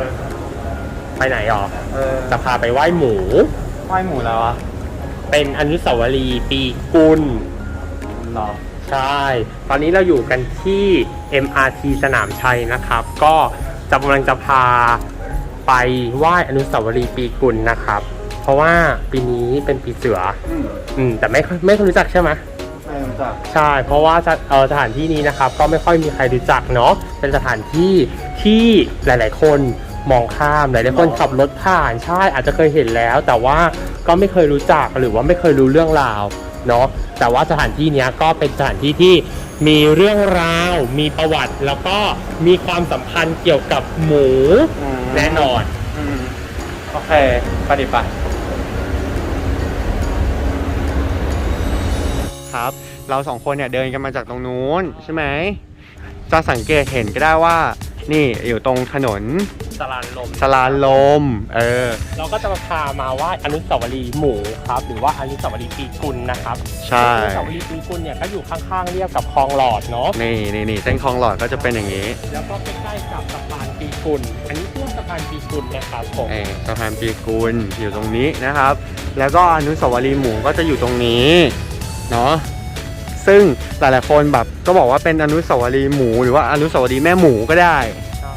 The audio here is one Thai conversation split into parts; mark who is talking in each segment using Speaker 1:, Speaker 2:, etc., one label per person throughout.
Speaker 1: อไปไหนหรอ
Speaker 2: เออ
Speaker 1: จะพาไปไหว้หมู
Speaker 2: ไหว้หมูแล้วอะ
Speaker 1: เป็นอนุสาวรีย์ปีกุล
Speaker 2: หรอ
Speaker 1: ใช่ ตอนนี้เราอยู่กันที่ MRT สนามชัยนะครับ ก็จะกำลังจะพาไปไหว้อนุสาวรีย์ปีกุลนะครับ เพราะว่าปีนี้เป็นปีเสือ
Speaker 2: อืม
Speaker 1: อืมแต่ไม่ไม่ค่อยรู้จักใช่ไหม
Speaker 2: ไม่รู้จัก
Speaker 1: ใช่ เพราะว่าสถเอ่อสถานที่นี้นะครับ ก็ไม่ค่อยมีใครรู้จักเนาะเป็นสถานที่ที่หลาย ๆ คนมองข้ามหลายๆคนขับรถผ่านใช่อาจจะเคยเห็นแล้ว แต่ว่าก็ไม่เคยรู้จักหรือว่าไม่เคยรู้เรื่องราวเนาะแต่ว่าสถานที่เนี้ยก็เป็นสถานที่ที่มีเรื่องราว มีประวัติ แล้วก็มีความสัมพันธ์เกี่ยวกับหมู
Speaker 2: อืม
Speaker 1: แน่นอน
Speaker 2: อืมโอเคไปดิไปครับ เราสองคนเนี่ยเดินกันมาจากตรงนู้นใช่ไหมจะสังเกตเห็นก็ได้ว่า นี่อยู่ตรงถนน
Speaker 1: สลานลม
Speaker 2: สลานลม เออ
Speaker 1: เราก็จะมาพามาไหว่าอนุสาวรีย์หมูครับ หรือว่าอนุสาวรีย์ปีกุลนะครับ
Speaker 2: ใช่
Speaker 1: อนุสาวรีย์ปีกุลเนี่ยก็อยู่ข้างๆเรียบกับคลองหลอดเนาะ
Speaker 2: นี่นี่นี่เส้นคลองหลอดก็จะเป็นอย่างนี้
Speaker 1: แล้วก็ใกล้ๆกับสะพานปีกุลอันนี้ชื่อว่าสะพานปีกุลนะครับผม
Speaker 2: เออสะพานปีกุลอยู่ตรงนี้นะครับ แล้วก็อนุสาวรีย์หมูก็จะอยู่ตรงนี้เนาะ ซึ่งหลายๆคนแบบก็บอกว่าเป็นอนุสาวรีย์หมูหรือว่าอนุสาวรีย์แม่หมูก็ได้
Speaker 1: ใช่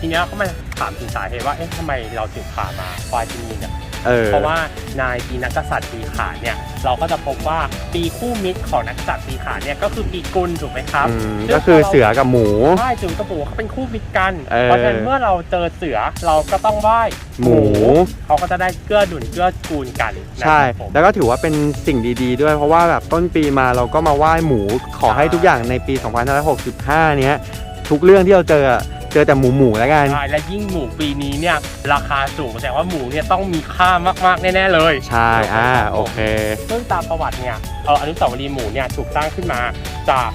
Speaker 1: ทีเนี้ยก็มาถามถึงสาเหตุว่า เอ๊ะทำไมเราถึงพามาควายจีนเนี่ย
Speaker 2: เออ
Speaker 1: เพราะว่านายปีนักกษัตริย์ปีขานเนี่ยเราก็จะพบว่าปีคู่มิตรของนักกษัตริย์ปีขานเนี่ยก็คือปีกุลถูกไหมครับ
Speaker 2: อืม
Speaker 1: ซึ่ง
Speaker 2: ก็คือเสือกับหมู
Speaker 1: ใช่จุ๋มกระปูเขาเป็นคู่มิตรกัน
Speaker 2: เออ
Speaker 1: เพราะฉะนั้นเมื่อเราเจอเสือเราก็ต้องไหว้
Speaker 2: หมู
Speaker 1: เขาก็จะได้เกื้อหนุนเกื้อกูลกันนะ
Speaker 2: ใช่
Speaker 1: ครับผม
Speaker 2: แล้วก็ถือว่าเป็นสิ่งดีๆด้วย เพราะว่าแบบต้นปีมาเราก็มาไหว้หมู ขอให้
Speaker 1: ใช่
Speaker 2: ทุกอย่างในปี 2565 เนี้ยทุกเรื่องที่เราเจออะ เจอแต่หมูหมูๆแล้วกัน
Speaker 1: ใช่และยิ่งหมูปีนี้เนี่ยราคาสูงแสดงว่าหมูเนี่ยต้องมีค่ามากๆแน่ๆเลย
Speaker 2: ใช่ อ่า โอเค
Speaker 1: ซึ่งตามประวัติเนี่ยเอออนุสาวรีย์หมูเนี่ยถูกสร้างขึ้นมาจาก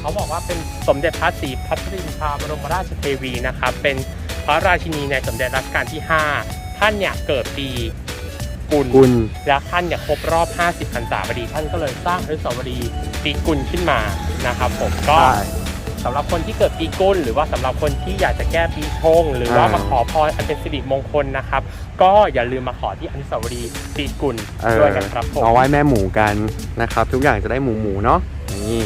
Speaker 1: เขาบอกว่าเป็นสมเด็จพระศรีพัชรินทราบรมราชเทวีนะครับเป็นพระราชินีในสมเด็จรัชกาลที่ 5 ท่านเนี่ยเกิดปีกุล
Speaker 2: กุล
Speaker 1: และท่านเนี่ยครบรอบ 50พรรษาพอดีท่านก็เลยสร้างอนุสาวรีย์ปีกุลขึ้นมานะครับผมก็
Speaker 2: ใช่
Speaker 1: สำหรับคนที่เกิดปีกุลหรือว่าสำหรับคนที่อยากจะแก้ปีชง หรือว่า
Speaker 2: อ่าม
Speaker 1: มาขอพรอันเป็นสิริมงคลนะครับ ก็อย่าลืมมาขอที่อนุสาวรีย์ปีกุล
Speaker 2: เออ
Speaker 1: ด้วยนะครับผม
Speaker 2: มาไหว้แม่หมูกันนะครับ ทุกอย่างจะได้หมูหมูๆเนาะนี่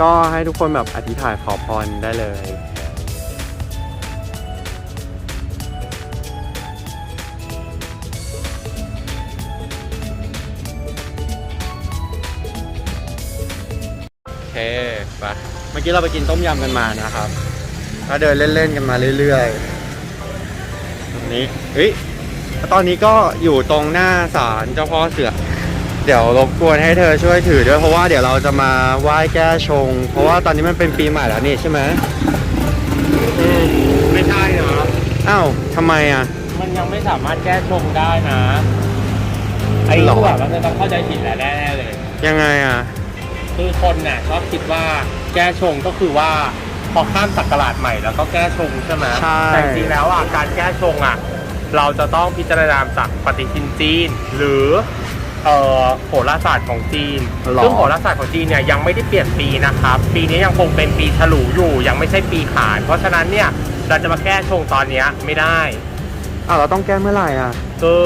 Speaker 2: ก็ให้ทุกคนแบบอธิษฐานขอพรได้เลย ไปเมื่อกี้เราไปกินต้มยำกันมานะครับก็เดินเล่นๆกันมาเรื่อยๆตรงนี้เฮ้ยแล้วตอนนี้ก็อยู่ตรงหน้าศาลเจ้าพ่อเสือ เดี๋ยวรบกวนให้เธอช่วยถือด้วยเพราะว่าเดี๋ยวเราจะมาไหว้แก้ชง เพราะว่าตอนนี้มันเป็นปีใหม่แล้วนี่ใช่ไหม
Speaker 1: อืมไม่ใช่เนาะ
Speaker 2: อ้าวทำไมอะ
Speaker 1: มันยังไม่สามารถแก้ชงได้นะ ไอ้
Speaker 2: หรอ
Speaker 1: ที่แบบว่าจะต้องเข้าใจผิดแหละแน่ๆเลย
Speaker 2: ยังไงอะ
Speaker 1: คือคนน่ะชอบคิดว่าแก้ชงก็คือว่าพอข้ามศักราชใหม่แล้วก็แก้ชงใช่ไหม
Speaker 2: ใช่
Speaker 1: แต่จริงๆแล้วอะการแก้ชงอะ เราจะต้องพิจารณาจากปฏิทินจีน หรือเอ่อโหราศาสตร์ของจีน
Speaker 2: หรอ
Speaker 1: ซึ่งโหราศาสตร์ของจีนเนี่ยยังไม่ได้เปลี่ยนปีนะครับ ปีนี้ยังคงเป็นปีฉลูอยู่ ยังไม่ใช่ปีขาน เพราะฉะนั้นเนี่ยเราจะมาแก้ชงตอนเนี้ยไม่ได้
Speaker 2: อ้าวเราต้องแก้เมื่อไหร่อะ
Speaker 1: คือ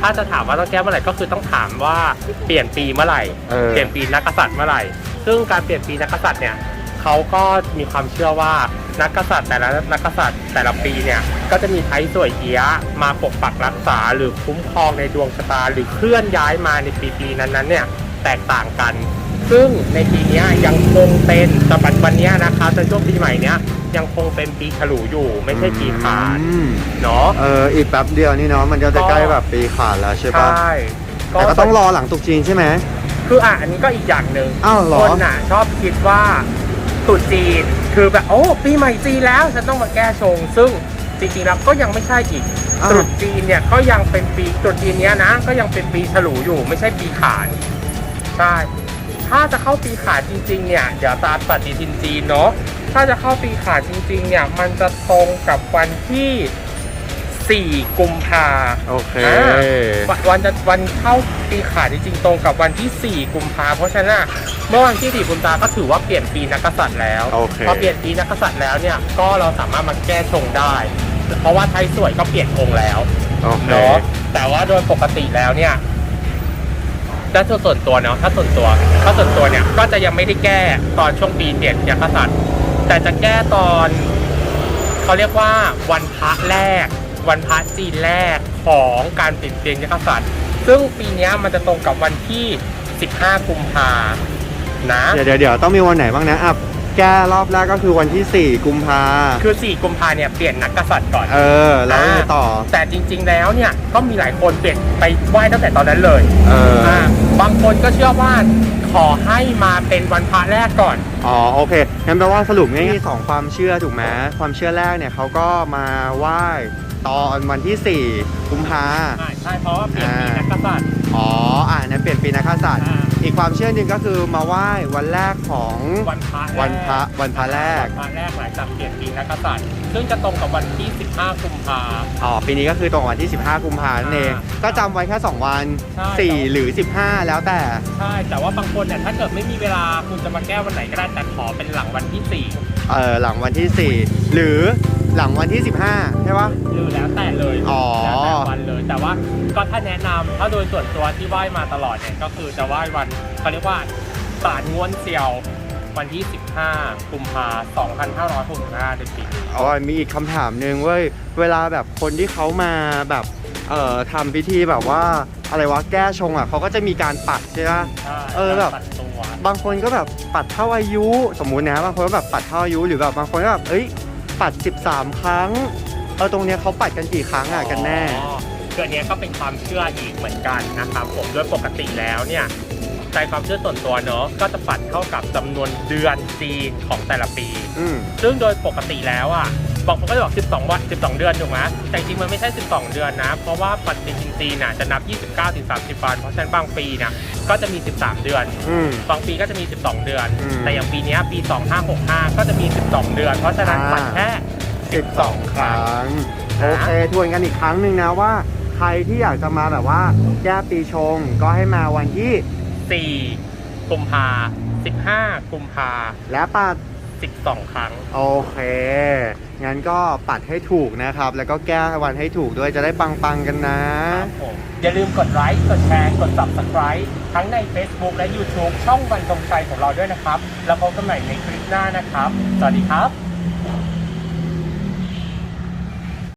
Speaker 1: ถ้าจะถามว่าต้องแก้เมื่อไหร่ก็คือต้องถามว่าเปลี่ยนปีเมื่อไหร่
Speaker 2: เออ
Speaker 1: เปลี่ยนปีนักกษัตริย์เมื่อไหร่ ซึ่งการเปลี่ยนปีนักกษัตริย์เนี่ยเขาก็มีความเชื่อว่านักกษัตริย์แต่ละนักกษัตริย์แต่ละปีเนี่ยก็จะมีไทยสวยเอียะมาปกปักรักษาหรือคุ้มครองในดวงชะตา หรือเคลื่อนย้ายมาในปีปีๆนั้นๆเนี่ยแตกต่างกัน ซึ่งในปีเนี้ยยังคงเป็นสปัจจุบันเนี้ยนะคะในช่วงปีใหม่เนี้ย ยังคงเป็นปีฉลูอยู่ไม่ใช่ปีขาน
Speaker 2: อืม
Speaker 1: เนาะ
Speaker 2: เอออีกแป๊บเดียวนี่เนาะมันจะใกล้แบบปีขาดแล้วใช่
Speaker 1: ใช
Speaker 2: ปะ่แต่ก็ต้องรอหลังตรุษจีนใช่ไหม
Speaker 1: คืออะอันนี้ก็อีกอย่างหนึ่ง
Speaker 2: อ้าวเหรอ
Speaker 1: คนน่ะชอบคิดว่าตรุษจีนคือแบบโอ้ปีใหม่จีนแล้วฉันต้องมาแก้ชง ซึ่งจริงๆแล้วก็ยังไม่ใช่อีก
Speaker 2: อ้าว
Speaker 1: ตรุษจีนเนี่ยก็ยังเป็นปีตรุษจีนเนี้ยนะ ก็ยังเป็นปีฉลูอยู่ไม่ใช่ปีขานใช่ถ้าจะเข้าปีขานจริง ๆ เนี่ย เดี๋ยวตามปฏิทินจีนเนาะ ถ้าจะเข้าปีขานจริงๆเนี่ยมันจะตรงกับวันที่ 4 กุมภา
Speaker 2: โอเค
Speaker 1: อ่าวันวันจะวันเข้าปีขานจริงๆตรงกับวันที่ 4 กุมภาเพราะฉะนั้นอะเมื่อวันที่ 4 กุมภาก็ถือว่าเปลี่ยนปีนักกษัตริย์แล้ว
Speaker 2: โอเค
Speaker 1: พอเปลี่ยนปีนักกษัตริย์แล้วเนี่ยก็เราสามารถมาแก้ชงได้ เพราะว่าไทยสวยก็เปลี่ยนองค์แล้ว
Speaker 2: โอเค
Speaker 1: เนาะแต่ว่าโดยปกติแล้วเนี่ยถ้าส่วนตัวเนาะถ้าส่วนตัวถ้าส่วนตัวเนี่ยก็จะยังไม่ได้แก้ตอนช่วงปีเปลี่ยนนักกษัตริย์ แต่จะแก้ตอนเขาเรียกว่าวันพระแรก วันพระจีนแรกของการเปลี่ยนเปลี่ยนนักกษัตริย์ซึ่งปีเนี้ยมันจะตรงกับวันที่ 15 กุมภานะ
Speaker 2: เดี๋ยวเดี๋ยวเดี๋ยวต้องมีวันไหนบ้างนะอะแก้รอบแรกก็คือวันที่ 4 กุมภา
Speaker 1: คือ 4 กุมภาเนี่ยเปลี่ยนนักกษัตริย์ก่อน
Speaker 2: เออ แล้วยังไงต่อ
Speaker 1: แต่จริง ๆ แล้วเนี่ยก็มีหลายคนเปลี่ยนไปไหว้ตั้งแต่ตอนนั้นเลย
Speaker 2: เออ
Speaker 1: อ่าบางคนก็เชื่อว่า ขอให้มาเป็นวันพระแรกก่อน
Speaker 2: อ๋อโอเคงั้นแปลว่าสรุปง่ายๆสองความเชื่อถูกไหมความเชื่อแรกเนี่ยเขาก็มาไหว้ตอนวันที่ 4 กุมภา
Speaker 1: อ่าใช่เพราะว่าเปลี่ยนปีนักกษัตริย์
Speaker 2: อ๋ออ่านั้นเปลี่ยนปีนักกษัตริย์
Speaker 1: อ่า
Speaker 2: อีกความเชื่อหนึ่งก็คือมาไหว้วันแรกของ
Speaker 1: วันพระแก
Speaker 2: วันพระวันพระแรก
Speaker 1: วันพระแรกหลังจากเปลี่ยนปีนักกษัตริย์ ซึ่งจะตรงกับวันที่ 15 กุมภา
Speaker 2: อ๋อปีนี้ก็คือตรงวันที่ 15 กุมภาพันธ์นั่นเอง
Speaker 1: อ่า
Speaker 2: ก็จำไว้แค่ 2 วัน
Speaker 1: ใช่
Speaker 2: 4 หรือ 15 แล้วแต่
Speaker 1: ใช่ แต่ว่าบางคนเนี่ยถ้าเกิดไม่มีเวลาคุณจะมาแก้วันไหนก็ได้แต่ขอเป็นหลังวันที่
Speaker 2: เออหลังวันที่ 4 หรือหลังวันที่ 15 ใช่ปะ
Speaker 1: 4 หรือแล้วแต่เลย
Speaker 2: อ๋อ
Speaker 1: แล้วแต่วันเลย แต่ว่าก็ถ้าแนะนำถ้าโดยส่วนตัวที่ไหว้มาตลอดเนี่ยก็คือจะไหว้วันเขาเรียกว่าศาสตร์ง้วนเซียว วันที่ 15 กุมภา2565เดือนปี
Speaker 2: อ๋อมีอีกคำถามหนึ่งเว้ย เวลาแบบคนที่เขามาแบบเอ่อทำพิธีแบบว่าอะไรวะแก้ชงอะเขาก็จะมีการปัดใช่ปะ
Speaker 1: ใช่
Speaker 2: เออแบบ
Speaker 1: ตัดตัว
Speaker 2: บางคนก็แบบปัดเท่าอายุ สมมุตินะบางคนก็แบบปัดเท่าอายุหรือแบบบางคนก็แบบเอ้ยปัด 13 ครั้งเออตรงเนี้ยเขาปัดกันกี่ครั้งอะกันแน่
Speaker 1: อ๋อคืออนเนี้ยก็เป็นความเชื่ออีกเหมือนกันนะครับผมโดยปกติแล้วเนี่ย ใจความเชื่อส่วนตัวเนอะก็จะปัดเท่ากับจำนวนเดือนจีนของแต่ละปี
Speaker 2: อืม
Speaker 1: ซึ่งโดยปกติแล้วอะบางคนก็จะบอก 12 วัน 12 เดือนถูกไหมแต่จริงๆมันไม่ใช่ 12 เดือนนะ เพราะว่าปฏิทินจีนน่ะจะนับ 29ถึง30 วัน เพราะฉะนั้นบางปีเนี่ยก็จะมี 13 เดือน
Speaker 2: อืม
Speaker 1: บางปีก็จะมี 12 เดือน
Speaker 2: อืม
Speaker 1: แต่อย่างปีเนี้ยปี 2565 ก็จะมี 12 เดือน เพราะฉะนั้น
Speaker 2: อ่า
Speaker 1: ปัดแค่
Speaker 2: 12 ครั้ง
Speaker 1: นะ
Speaker 2: โอเคทวนกันอีกครั้งหนึ่งนะว่า ใครที่อยากจะมาแบบว่า แก้ปีชงก็ให้มาวันที่
Speaker 1: 4 กุมภา15 กุมภา
Speaker 2: และปัด
Speaker 1: 12 ครั้ง
Speaker 2: โอเค งั้นก็ปัดให้ถูกนะครับ แล้วก็แก้วันให้ถูกด้วยจะได้ปังๆกันนะ
Speaker 1: ครับผมอย่าลืมกดไลค์ กดแชร์ กด subscribe ทั้งใน Facebook และ YouTube ช่องวันตรงชัยของเราด้วยนะครับ แล้วพบกันใหม่ในคลิปหน้านะครับ สวัสดีครับ